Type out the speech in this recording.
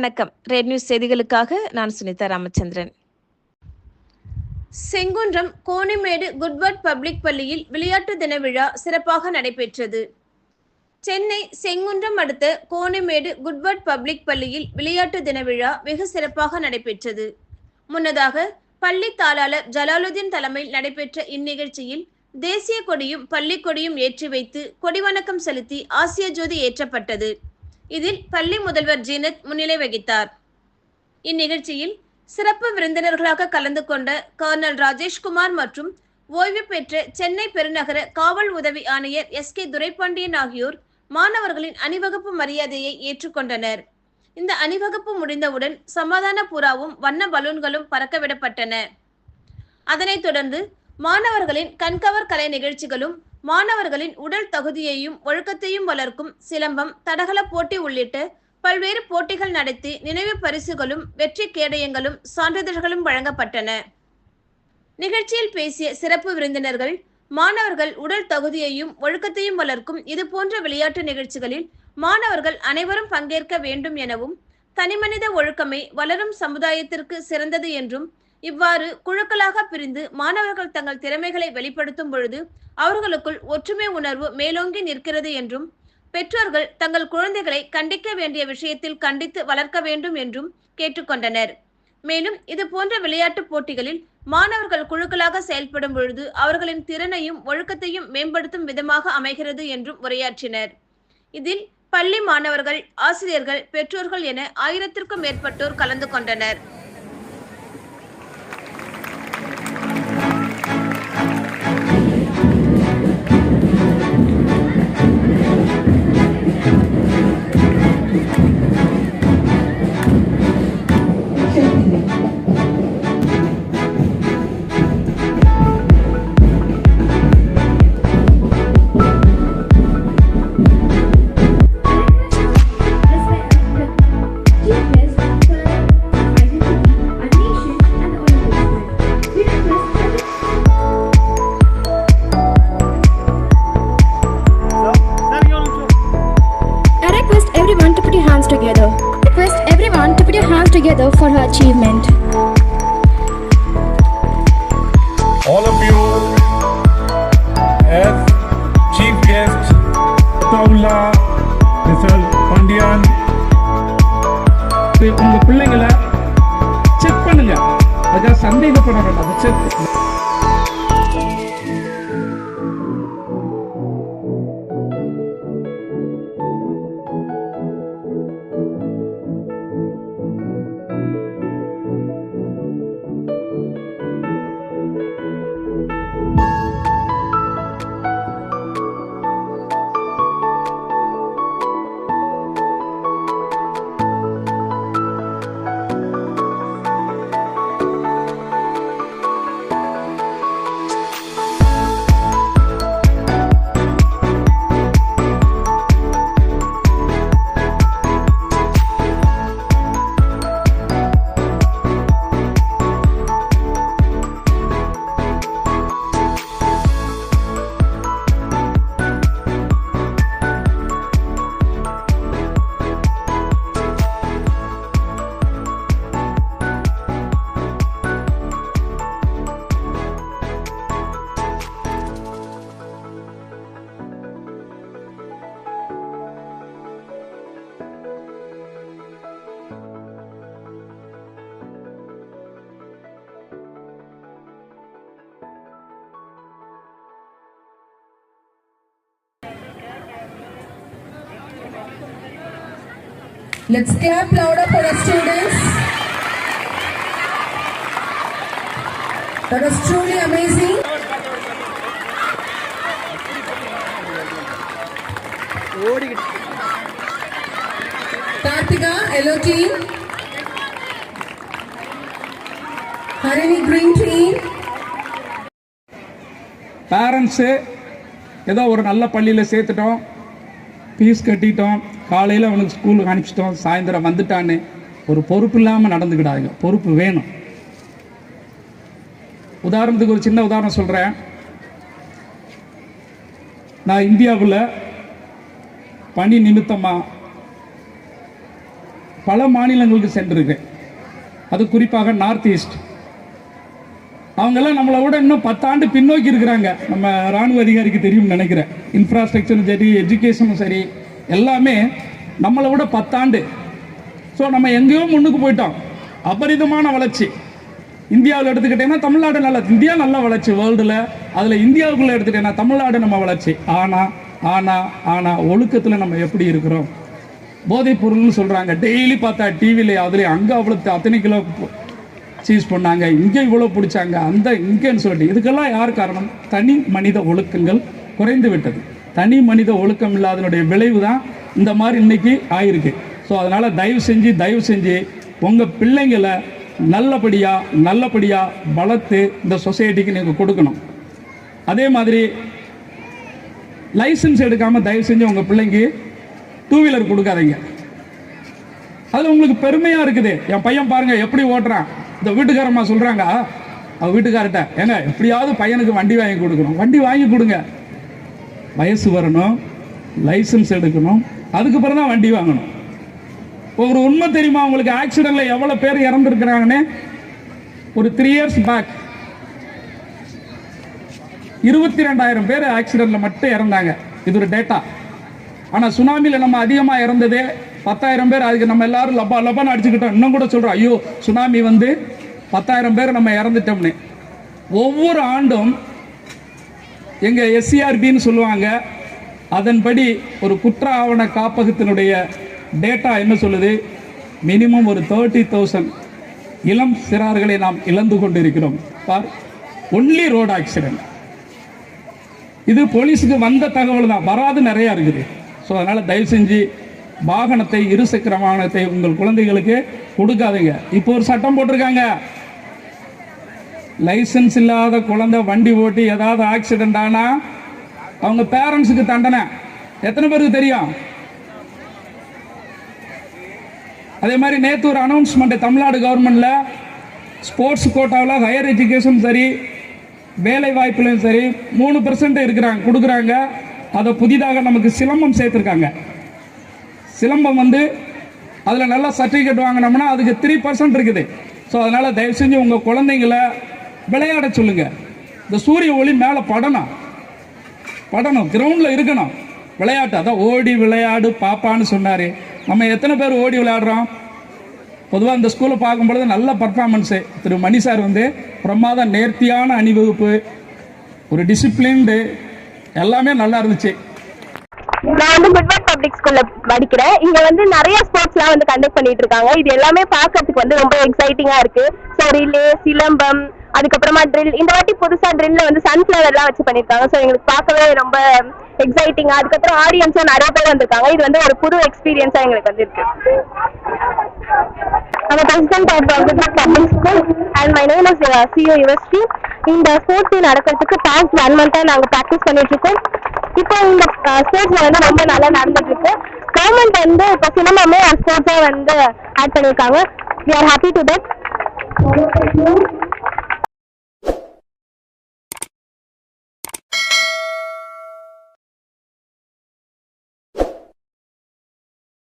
வணக்கம். Red news செய்திகளுக்காக நான் சுனிதா ராமச்சந்திரன். செங்குன்றம் கோணிமேடு குட்வர்ட் பப்ளிக் பள்ளியில் விளையாட்டு தின விழா சிறப்பாக நடைபெற்றது. சென்னை செங்குன்றம் அடுத்த கோணிமேடு குட்வர்ட் பப்ளிக் பள்ளியில் விளையாட்டு தின விழா வெகு சிறப்பாக நடைபெற்றது. முன்னதாக பள்ளி தாளாளர் ஜலாலுதீன் தலைமையில் நடைபெற்ற இந்நிகழ்ச்சியில் தேசிய கொடியும் பள்ளிக் கொடியும் ஏற்றி வைத்து கொடிவணக்கம் செலுத்தி ஆசிய ஜோதி ஏற்றப்பட்டது. இதில் பள்ளி முதல்வர் ஜீனத் முன்னிலை வகித்தார். இந்நிகழ்ச்சியில் சிறப்பு விருந்தினர்களாக கலந்து கொண்ட கர்னல் ராஜேஷ்குமார் மற்றும் ஓய்வு பெற்ற சென்னை பெருநகர காவல் உதவி ஆணையர் எஸ் கே துரைபாண்டியன் ஆகியோர் மாணவர்களின் அணிவகுப்பு மரியாதையை ஏற்றுக்கொண்டனர். இந்த அணிவகுப்பு முடிந்தவுடன் சமாதான புறாவும் வண்ண பலூன்களும் பறக்கவிடப்பட்டன. அதனைத் தொடர்ந்து மாணவர்களின் கண்கவர் கலை நிகழ்ச்சிகளும் மாணவர்களின் உடல் தகுதியையும் ஒழுக்கத்தையும் வளர்க்கும் சிலம்பம் தடகள போட்டி உள்ளிட்ட பல்வேறு போட்டிகள் நடத்தி நினைவு பரிசுகளும் வெற்றி கேடயங்களும் சான்றிதழ்களும் வழங்கப்பட்டன. நிகழ்ச்சியில் பேசிய சிறப்பு விருந்தினர்கள் மாணவர்கள் உடல் தகுதியையும் ஒழுக்கத்தையும் வளர்க்கும் இது போன்ற விளையாட்டு நிகழ்ச்சிகளில் மாணவர்கள் அனைவரும் பங்கேற்க வேண்டும் எனவும் தனிமனித ஒழுக்கமே வளரும் சமுதாயத்திற்கு சிறந்தது என்றும் இவ்வாறு குழுக்களாக பிரிந்து மாணவர்கள் தங்கள் திறமைகளை வெளிப்படுத்தும் பொழுது அவர்களுக்குள் ஒற்றுமை உணர்வு மேலோங்கி நிற்கிறது என்றும் பெற்றோர்கள் தங்கள் குழந்தைகளை கண்டிக்க வேண்டிய விஷயத்தில் கண்டித்து வளர்க்க வேண்டும் என்றும் கேட்டுக்கொண்டனர். மேலும் இது போன்ற விளையாட்டுப் போட்டிகளில் மாணவர்கள் குழுக்களாக செயல்படும் பொழுது அவர்களின் திறனையும் ஒழுக்கத்தையும் மேம்படுத்தும் விதமாக அமைகிறது என்றும் உரையாற்றினர். இதில் பள்ளி மாணவர்கள் ஆசிரியர்கள் பெற்றோர்கள் என ஆயிரத்திற்கும் மேற்பட்டோர் கலந்து கொண்டனர். Achievement. Let's clap louder for the students. That was truly amazing. Kartika, yellow team. Harini, green team. Parents ஏதோ ஒரு நல்ல பள்ளியில் சேர்த்துட்டோம் ஃபீஸ் கட்டிட்டோம். காலையில் அவனுக்கு ஸ்கூலுக்கு அனுப்பிச்சிட்டோம். சாயந்தரம் வந்துட்டான்னு. ஒரு பொறுப்பு இல்லாமல் நடந்துக்கிடாதுங்க. பொறுப்பு வேணும். உதாரணத்துக்கு ஒரு சின்ன உதாரணம் சொல்கிறேன் நான் இந்தியாவில் பணி நிமித்தமாக பல மாநிலங்களுக்கு சென்றிருக்கேன். அது குறிப்பாக நார்த் ஈஸ்ட் அவங்கெல்லாம் நம்மளை விட இன்னும் பத்தாண்டு பின்னோக்கி இருக்கிறாங்க. நம்ம ராணுவ அதிகாரிக்கு தெரியும்னு நினைக்கிறேன். இன்ஃப்ராஸ்ட்ரக்சரும் சரி எஜுகேஷனும் சரி எல்லாமே நம்மளை விட பத்தாண்டு. ஸோ நம்ம எங்கேயோ முன்னுக்கு போயிட்டோம். அபரிதமான வளர்ச்சி. இந்தியாவில் எடுத்துக்கிட்டேன்னா தமிழ்நாடு நல்லா இந்தியா நல்லா வளர்ச்சி வேர்ல்டில் அதில் இந்தியாவுக்குள்ளே எடுத்துக்கிட்டேன்னா தமிழ்நாடு நம்ம வளர்ச்சி. ஆனால் ஆனால் ஆனால் ஒழுக்கத்தில் நம்ம எப்படி இருக்கிறோம்? போதைப் பொருள்னு சொல்கிறாங்க டெய்லி பார்த்தா டிவியில் அதுலேயும் அங்கே அவ்வளோ அத்தனை கிலோ சீஸ் பண்ணாங்க இங்கே இவ்வளோ பிடிச்சாங்க அந்த இங்கேன்னு சொல்லிட்டு. இதுக்கெல்லாம் யார் காரணம்? தனி மனித ஒழுக்கங்கள் குறைந்து விட்டது. தனி மனித ஒழுக்கம் இல்லாதனுடைய விளைவு தான் இந்த மாதிரி இன்றைக்கி ஆயிருக்கு. ஸோ அதனால் தயவு செஞ்சு தயவு செஞ்சு உங்கள் பிள்ளைங்களை நல்லபடியாக நல்லபடியாக வளர்த்து இந்த சொசைட்டிக்கு நீங்கள் கொடுக்கணும். அதே மாதிரி லைசன்ஸ் எடுக்காமல் தயவு செஞ்சு உங்கள் பிள்ளைக்கு டூ வீலர் கொடுக்காதீங்க. அதில் உங்களுக்கு பெருமையாக இருக்குது. என் பையன் பாருங்கள் எப்படி ஓட்டுறான். இந்த வீட்டுக்காரம்மா சொல்கிறாங்க அவ வீட்டுக்கார்ட்ட ஏங்க எப்படியாவது பையனுக்கு வண்டி வாங்கி கொடுக்கணும். வண்டி வாங்கி கொடுங்க. வயசு வரணும் லைசன்ஸ் எடுக்கணும் அதுக்கப்புறம் தான் வண்டி வாங்கணும். ஒரு உண்மை தெரியுமா? உங்களுக்கு ஆக்சிடெண்ட்டில் எவ்வளோ பேர் இறந்துருக்கிறாங்கன்னு? ஒரு த்ரீ இயர்ஸ் பேக் இருபத்தி ரெண்டாயிரம் பேர் ஆக்சிடெண்ட்டில் மட்டும் இறந்தாங்க. இது ஒரு டேட்டா ஆனால் சுனாமியில் நம்ம அதிகமாக இறந்ததே பத்தாயிரம் பேர் அதுக்கு நம்ம எல்லாரும் லப்பா லப்பான்னு அடிச்சுக்கிட்டோம். இன்னும் கூட சொல்கிறோம் ஐயோ சுனாமி வந்து பத்தாயிரம் பேர் நம்ம இறந்துட்டோம்னு. ஒவ்வொரு ஆண்டும் எங்கள் எஸ்சிஆர்பின்னு சொல்லுவாங்க அதன்படி ஒரு குற்ற ஆவண காப்பகத்தினுடைய டேட்டா என்ன சொல்லுது? மினிமம் ஒரு தேர்ட்டி தௌசண்ட் இளம் சிறார்களை நாம் இழந்து கொண்டிருக்கிறோம். பார் ஒன்லி ரோடு ஆக்சிடென்ட் இது போலீஸுக்கு வந்த தகவல் தான். வராது நிறையா இருக்குது. ஸோ அதனால் தயவு செஞ்சு வாகனத்தை இருசக்கர வாகனத்தை உங்கள் குழந்தைகளுக்கு கொடுக்காதீங்க. இப்போ ஒரு சட்டம் போட்டிருக்காங்க. லைசன்ஸ் இல்லாத குழந்தை வண்டி ஓட்டி ஏதாவது ஆக்சிடென்ட் ஆனால் அவங்க பேரண்ட்ஸுக்கு தண்டனை. எத்தனை பேருக்கு தெரியும்? அதே மாதிரி நேற்று ஒரு அனௌன்ஸ்மெண்ட் தமிழ்நாடு கவர்மெண்ட்டில் ஸ்போர்ட்ஸ் கோட்டாவில் ஹையர் எஜுகேஷன் சரி வேலை வாய்ப்புலையும் சரி மூணு பர்சன்ட் இருக்கிறாங்க கொடுக்குறாங்க. அதை புதிதாக நமக்கு சிலம்பம் சேர்த்துருக்காங்க. சிலம்பம் வந்து அதில் நல்லா சர்டிஃபிகேட் வாங்கினோம்னா அதுக்கு த்ரீ பர்சன்ட் இருக்குது. ஸோ அதனால் தயவு செஞ்சு உங்கள் குழந்தைங்களை விளையாட சொல்லுங்கள் இந்த சூரிய ஒளி மேலே படணும். படணும். கிரவுண்டில் இருக்கணும். விளையாட்டு. அதான் ஓடி விளையாடு பாப்பான்னு சொன்னார். நம்ம எத்தனை பேர் ஓடி விளையாடுறோம்? பொதுவாக இந்த ஸ்கூலை பார்க்கும்பொழுது நல்ல பர்ஃபார்மன்ஸு திரு மணி சார் வந்து பிரமாத நேர்த்தியான அணிவகுப்பு ஒரு டிசிப்ளின்டு எல்லாமே நல்லா இருந்துச்சு. நான் வந்து பப்ளிக் ஸ்கூல்ல படிக்கிறேன். இங்க வந்து நிறைய ஸ்போர்ட்ஸ்லாம் வந்து கண்டக்ட் பண்ணிட்டு இருக்காங்க. இது எல்லாமே பார்க்கறதுக்கு வந்து ரொம்ப எக்ஸைட்டிங்கா இருக்கு. ஸோ ரிலே சிலம்பம் அதுக்கப்புறமா ட்ரில் இந்த வாட்டி புதுசா ட்ரில்ல வந்து சன்ஃபிளவர்லாம் வச்சு பண்ணிருக்காங்க. ஸோ எங்களுக்கு பார்க்கவே ரொம்ப எக்ஸைட்டிங்கா அதுக்கப்புறம் ஆடியன்ஸும் நிறைய பேர் வந்திருக்காங்க. இது வந்து ஒரு புது எக்ஸ்பீரியன்ஸா எங்களுக்கு வந்து இருக்கு. I'm a president of the Gujarat Public School and my uh, இந்த ஸ்போர்ட்ஸ் நடக்கிறதுக்கு பாஸ்ட் ஒன் மந்த்தாக நாங்கள் ப்ராக்டிஸ் பண்ணிட்டு இருக்கோம். இப்போ இந்த ஸ்போர்ட்ஸ்ல வந்து ரொம்ப நல்லா நடந்துட்டு இருக்கு கவர்மெண்ட் வந்து இப்போ சினிமாமே ஸ்போர்ட்ஸாக வந்து ஆட் பண்ணியிருக்காங்க we are happy to that